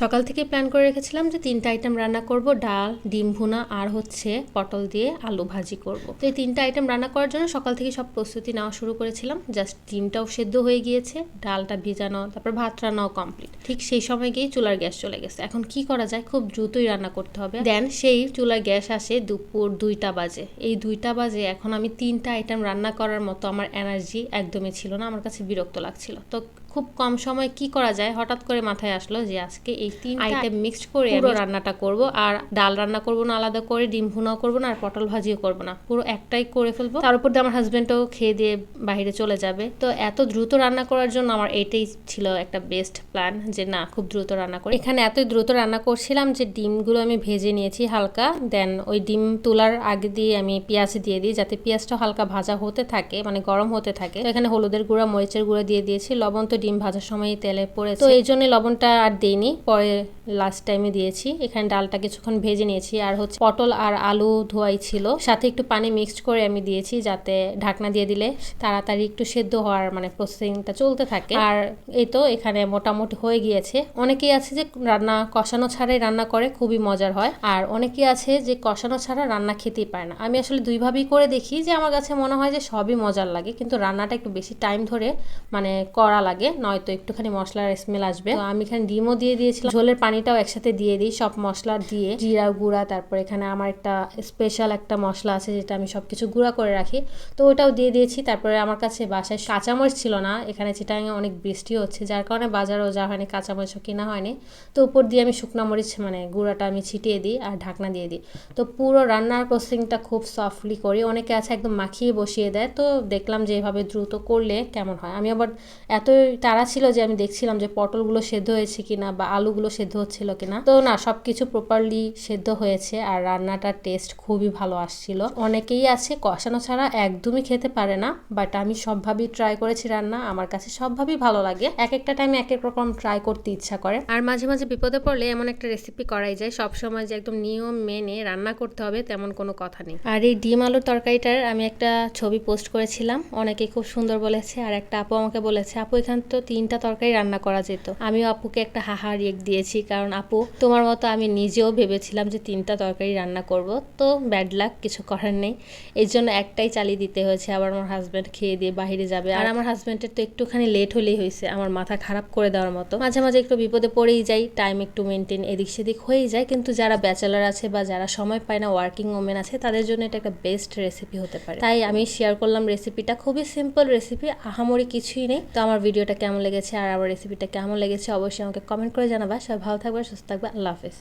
সকাল থেকে প্ল্যান করে রেখেছিলাম যে তিনটা আইটেম রান্না করব, ডাল, ডিম ভুনা আর হচ্ছে পটল দিয়ে আলু ভাজি করব। তো এই তিনটা আইটেম রান্না করার জন্য সকাল থেকে সব প্রস্তুতি নেওয়া শুরু করেছিলাম। জাস্ট ডিমটাও সেদ্ধ হয়ে গিয়েছে, ডালটা ভিজানো, তারপর ভাত রান্নাও কমপ্লিট ঠিক সেই সময় গিয়ে চুলার গ্যাস চলে গেছে। এখন কি করা যায়? খুব দ্রুতই রান্না করতে হবে। দেন সেই চুলার গ্যাস আসে দুপুর দুইটা বাজে। এই দুইটা বাজে এখন আমি তিনটা আইটেম রান্না করার মতো আমার এনার্জি একদমই ছিল না, আমার কাছে বিরক্ত লাগছিল। তো খুব কম সময় কি করা যায়? হঠাৎ করে মাথায় আসলো যে আজকে এই তিন আইটেম মিক্সড করে পুরো রান্নাটা করব আর ডাল রান্না করব না আলাদা করে ডিম ভুনাও করব না আর পটল ভাজিও করব না। পুরো একটাই করে ফেলব। তার উপর দিয়ে আমার হাজবেন্ডও খেয়ে দিয়ে বাইরে চলে যাবে। তো এত দ্রুত রান্না করার জন্য আমার এটাই ছিল একটা বেস্ট প্ল্যান যে না খুব দ্রুত রান্না করি। এখানে এতই দ্রুত রান্না করছিলাম যে ডিমগুলো আমি ভেজে নিয়েছি হালকা। দেন ওই ডিম তোলার আগে দিয়ে আমি পেঁয়াজ দিয়ে দিই যাতে পেঁয়াজটা হালকা ভাজা হতে থাকে মানে গরম হতে থাকে। তো এখানে হলুদের গুঁড়া মরিচের গুঁড়া দিয়ে দিয়েছি। লবণ তো ডিম ভাজার সময় তেলে পড়েছে। তো এই জন্য লবণটা আর দিইনি, পরে লাস্ট টাইমে দিয়েছি। এখানে ডালটা কিছুক্ষণ ভেজে নিয়েছি, আর হচ্ছে পটল আর আলু ধোয়াই ছিল। সাথে একটু পানি মিক্সড করে আমি দিয়েছি, যাতে ঢাকনা দিয়ে দিলে তাড়াতাড়ি একটু সেদ্ধ হওয়ার মানে প্রসেসিংটা চলতে থাকে। আর এই তো এখানে মোটামুটি হয়ে গিয়েছে। অনেকেই আছে যে রান্না কষানো ছাড়াই রান্না করে, খুবই মজার হয়। আর অনেকেই আছে যে কষানো ছাড়া রান্না খেতেই পারে না। আমি আসলে দুইভাবেই করে দেখি যে আমার কাছে মনে হয় যে সবই মজার লাগে, কিন্তু রান্নাটা একটু বেশি টাইম ধরে মানে করা লাগে। নয়তো একটুখানি মশলার স্মেল আসবে। তো আমি এখানে ডিমও দিয়ে দিয়েছিলাম। ঝোলের পানিটাও একসাথে দিয়ে দিই, সব মশলা দিয়ে। জিরা গুঁড়া, তারপর এখানে আমার একটা স্পেশাল একটা মশলা আছে, যেটা আমি সব কিছু গুঁড়া করে রাখি। তো ওটাও দিয়ে দিয়েছি। তারপরে আমার কাছে বাসায় কাঁচামরিচ ছিল না, এখানে চিটাঙে অনেক বৃষ্টি হচ্ছে, যার কারণে বাজারও যাওয়া হয়নি, কাঁচামরিচও কেনা হয়নি। তো উপর দিয়ে আমি শুকনো মরিচ মানে গুঁড়াটা আমি ছিটিয়ে দিই আর ঢাকনা দিয়ে দিই। তো পুরো রান্নার প্রসেসিংটা খুব সফটলি করি। অনেকে আছে একদম মাখিয়ে বসিয়ে দেয়। তো দেখলাম যে এভাবে দ্রুত করলে কেমন হয়? আমি আবার এতই তাড়া ছিল যে আমি দেখছিলাম যে পটলগুলো সেদ্ধ হয়েছে কিনা বা আলুগুলো সেদ্ধ হচ্ছিল কিনা। তো না সব কিছু প্রপারলি সেদ্ধ হয়েছে আর রান্নাটার টেস্ট খুবই ভালো আসছিল। অনেকেই আছে, কষানো ছাড়া একদমই খেতে পারে না বাট আমি সবভাবেই ট্রাই করেছি রান্না, আমার কাছে সবভাবেই ভালো লাগে। এক একটা টাইমে এক এক রকম ট্রাই করতে ইচ্ছা করে। আর মাঝে মাঝে বিপদে পড়লে এমন একটা রেসিপি করাই যায় সব সময় যে একদম নিয়ম মেনে রান্না করতে হবে তেমন কোনো কথা নেই। আর এই ডিম আলুর তরকারিটার আমি একটা ছবি পোস্ট করেছিলাম, অনেকে খুব সুন্দর বলেছে আর একটা আপু আমাকে বলেছে, আপু, এখান তো তিনটা তরকারি রান্না করা যেত। আমিও আপুকে একটা হাহা রিয়েক দিয়েছি, কারণ আপু, তোমার মতো আমি নিজেও ভেবেছিলাম যে তিনটা তরকারি রান্না করব। তো ব্যাড লাক কিছু করার নেই। এই জন্য একটাই চালিয়ে দিতে হয়েছে, আবার আমার হাজব্যান্ড খেয়ে দিয়ে বাইরে যাবে। আর আমার হাজব্যান্ডের তো একটুখানি লেট হলেই হয়েছে, আমার মাথা খারাপ করে দেওয়ার মতো। মাঝে মাঝে একটু বিপদে পড়েই যাই টাইম একটু মেনটেন এদিক সেদিক হয়েই যায়। কিন্তু যারা ব্যাচেলার আছে বা যারা সময় পায় না ওয়ার্কিং ওমেন আছে, তাদের জন্য এটা একটা বেস্ট রেসিপি হতে পারে। তাই আমি শেয়ার করলাম রেসিপিটা খুবই সিম্পল রেসিপি আহামরি কিছুই নেই। তো আমার ভিডিওটা কেমন লেগেছে আর আমার রেসিপিটা কেমন লেগেছে অবশ্যই আমাকে কমেন্ট করে জানাবা। সবাই ভালো থাকবে, সুস্থ থাকবে, আল্লাহ হাফেজ।